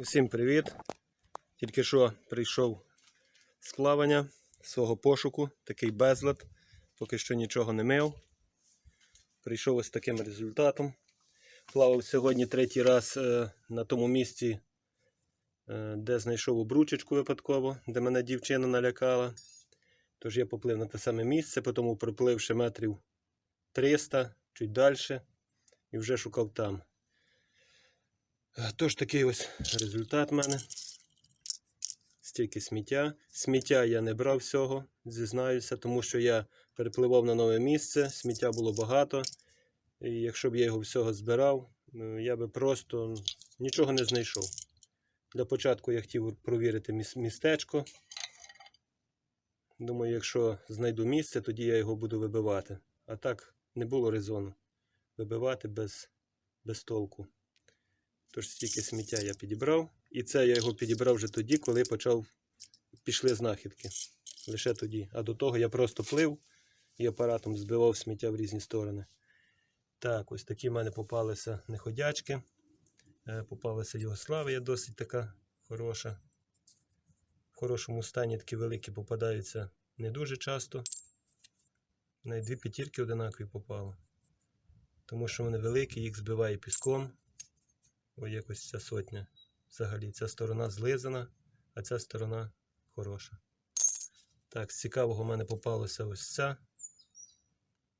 Усім привіт! Тільки що прийшов з плавання свого пошуку, такий безлад, поки що нічого не мив. Прийшов ось таким результатом. Плавав сьогодні третій раз е, на тому місці, е, де знайшов обручечку випадково, де мене дівчина налякала. Тож я поплив на те саме місце, потім припливши метрів 300, чуть далі, і вже шукав там. Тож такий ось результат в мене. Стільки сміття. Сміття я не брав всього, зізнаюся, тому що я перепливав на нове місце, сміття було багато. І якщо б я його всього збирав, е, я би просто нічого не знайшов. Для початку я хотів провірити містечко. Думаю, якщо знайду місце, тоді я його буду вибивати. А так не було резону вибивати без, без толку. Тож стільки сміття я підібрав. І це я його підібрав вже тоді, коли почав пішли знахідки. Лише тоді. А до того я просто плив і апаратом збивав сміття в різні сторони. Так, ось такі в мене попалися неходячки. Е, Попалася Югославія досить така хороша. В хорошому стані такі великі попадаються не дуже часто. Навіть дві п'ятірки одинакові попало. Тому що вони великі, їх збиває піском. Ось якось ця сотня. Взагалі, ця сторона злизана, а ця сторона хороша. Так, з цікавого в мене попалося ось ця.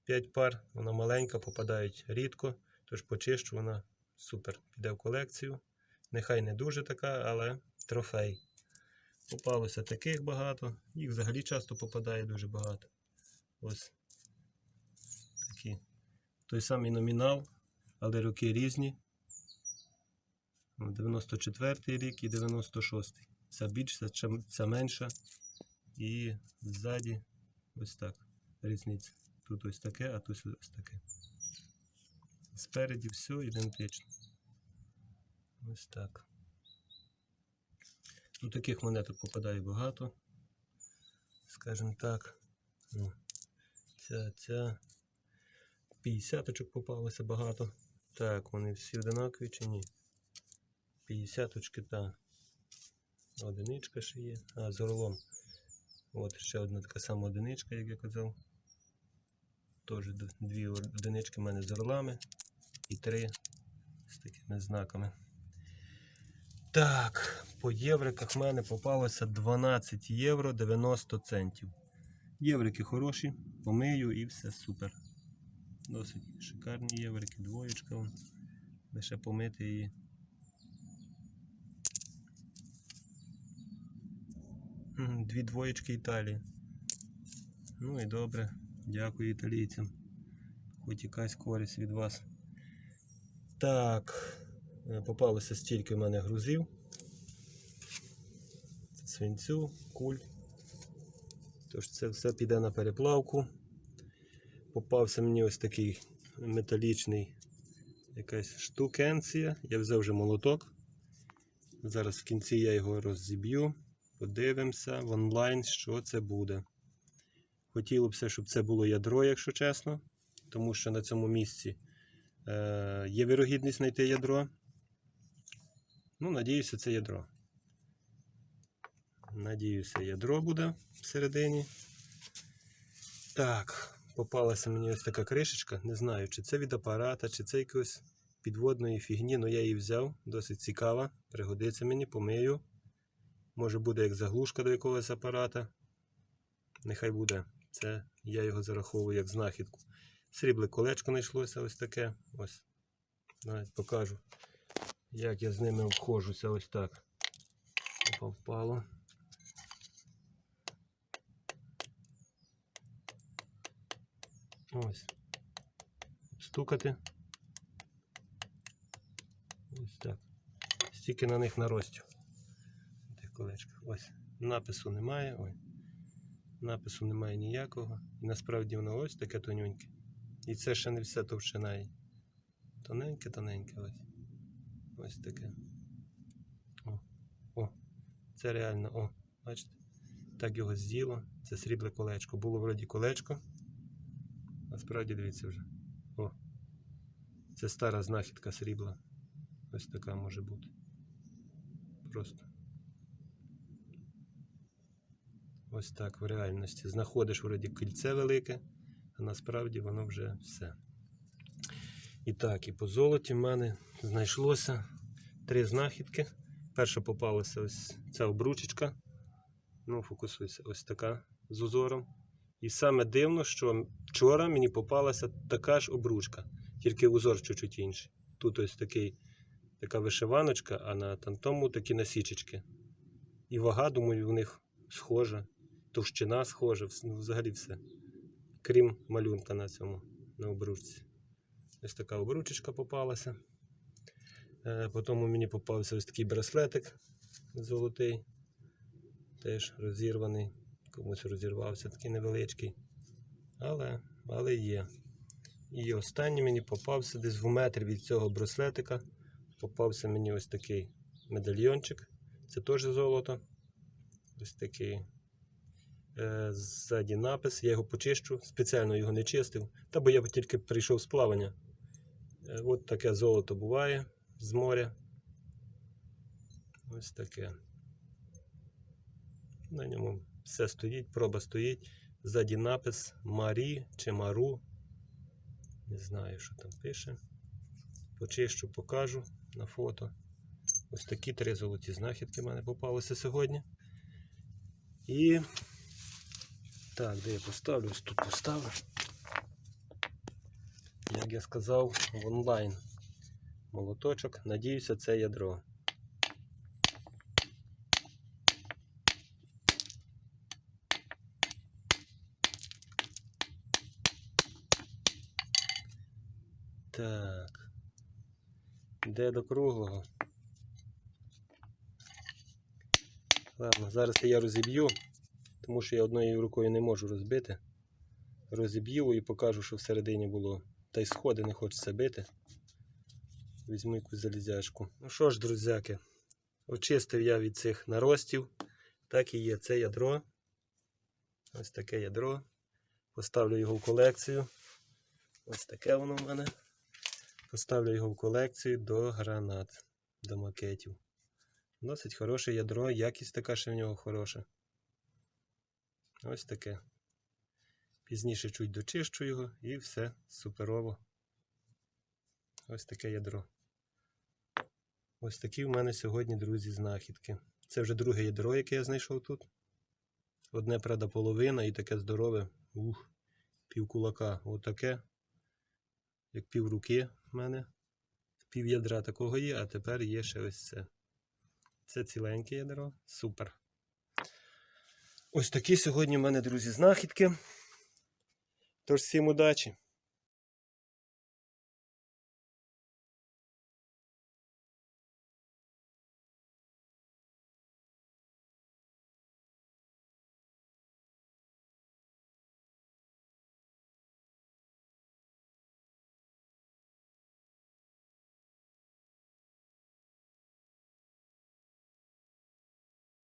5 пар, вона маленька, попадають рідко, тож почищу, вона супер. Піде в колекцію. Нехай не дуже така, але трофей. Попалося таких багато, їх взагалі часто попадає дуже багато. Ось такі. Той самий номінал, але роки різні. 94 рік і 96. Ця більша, ця менша. І ззаді ось так. Різниця. Тут ось таке, а тут ось таке. Спереді все ідентично. Ось так. Ну, таких монеток попадає багато. Скажімо так. Ну, Ця, ця. 50 попалося багато. Так, вони всі одинакові чи ні? 50 очки, та. Одиничка ще є. А, з орлом. От ще одна така сама одиничка, як я казав. Теж дві одинички в мене з орлами і три з такими знаками. Так, по євриках в мене попалося 12 євро 90 центів. Єврики хороші, помию і все супер. Досить шикарні єврики, двоєчка. Лише помити її. Дві двоєчки Італії. Ну і добре. Дякую італійцям. Хоч якась користь від вас. Так. е, Попалося стільки в мене грузів. Свинцю, куль. Тож це все піде на переплавку. Попався мені ось такий металічний якась штукенція. Я взяв вже молоток. Зараз в кінці я його розіб'ю. Подивимося в онлайн, що це буде. Хотілося б, щоб це було ядро, якщо чесно, тому що на цьому місці е, є вірогідність знайти ядро. Ну, надіюся, це ядро. Надіюся, ядро буде всередині. Так, попалася мені ось така кришечка. Не знаю, чи це від апарата, чи це якось підводної фігні, але я її взяв. Досить цікава. Пригодиться мені, помию. Може буде як заглушка до якогось апарата. Нехай буде. Це я його зараховую як знахідку. Срібле колечко знайшлося ось таке. Ось. Навіть покажу, як я з ними обходжуся ось так. Опа, впало. Ось. Стукати. Ось так. Стільки на них наростів. Колечках. Ось. Напису немає. Ой. Напису немає ніякого. І насправді воно ось таке тонюньке. І це ще не все товщина. її. Тоненьке, тоненьке ось. Ось таке. О. О. Це реально, о, бачите? Так його з'їло. Це срібле колечко. Було вроді колечко. Насправді дивіться вже. О. Це стара знахідка срібла. Ось така може бути. просто. Ось так в реальності. Знаходиш вроді кільце велике, а насправді воно вже все. І так, і по золоті в мене знайшлося три знахідки. Перша попалася ось ця обручечка. Ну, фокусуйся, ось така з узором. І саме дивно, що вчора мені попалася така ж обручка, тільки узор чуть-чуть інший. Тут ось такий, така вишиваночка, а на тому такі насічечки. І вага, думаю, у них схожа, товщина схожа, ну, взагалі все. Крім малюнка на цьому, на обручці. Ось така обручечка попалася. Е, Потім мені попався ось такий браслетик золотий, теж розірваний. Комусь розірвався такий невеличкий. Але, але є. І останній мені попався десь в метр від цього браслетика. Попався мені ось такий медальйончик. Це теж золото. Ось такий. Е, ззаді напис. Я його почищу, спеціально його не чистив. Та бо я тільки прийшов з плавання. Е, От таке золото буває з моря. Ось таке. На ньому все стоїть, проба стоїть. Ззаді напис Марі чи Мару. Не знаю, що там пише. Почищу, покажу на фото. Ось такі три золоті знахідки в мене попалися сьогодні. І так, де я поставлю? Ось тут поставлю. Як я сказав, в онлайн молоточок. Надіюся, це ядро. Так. Де до круглого? Ладно, зараз я розіб'ю, тому що я однією рукою не можу розбити. Розіб'ю і покажу, що всередині було. Та й сходи не хочеться бити. Візьму якусь залізячку. Ну що ж, друзяки, очистив я від цих наростів. Так і є це ядро. Ось таке ядро. Поставлю його в колекцію. Ось таке воно в мене. Поставлю його в колекцію до гранат, до макетів. Досить хороше ядро, якість така ще в нього хороша. Ось таке. Пізніше чуть дочищу його і все суперово. Ось таке ядро. Ось такі в мене сьогодні, друзі, знахідки. Це вже друге ядро, яке я знайшов тут. Одне, правда, половина і таке здорове. Ух, пів кулака. Отаке. Як пів руки в мене. Пів ядра такого є, а тепер є ще ось це. Це ціленьке ядро. Супер. Ось такі сьогодні в мене, друзі, знахідки. Тож всім удачі!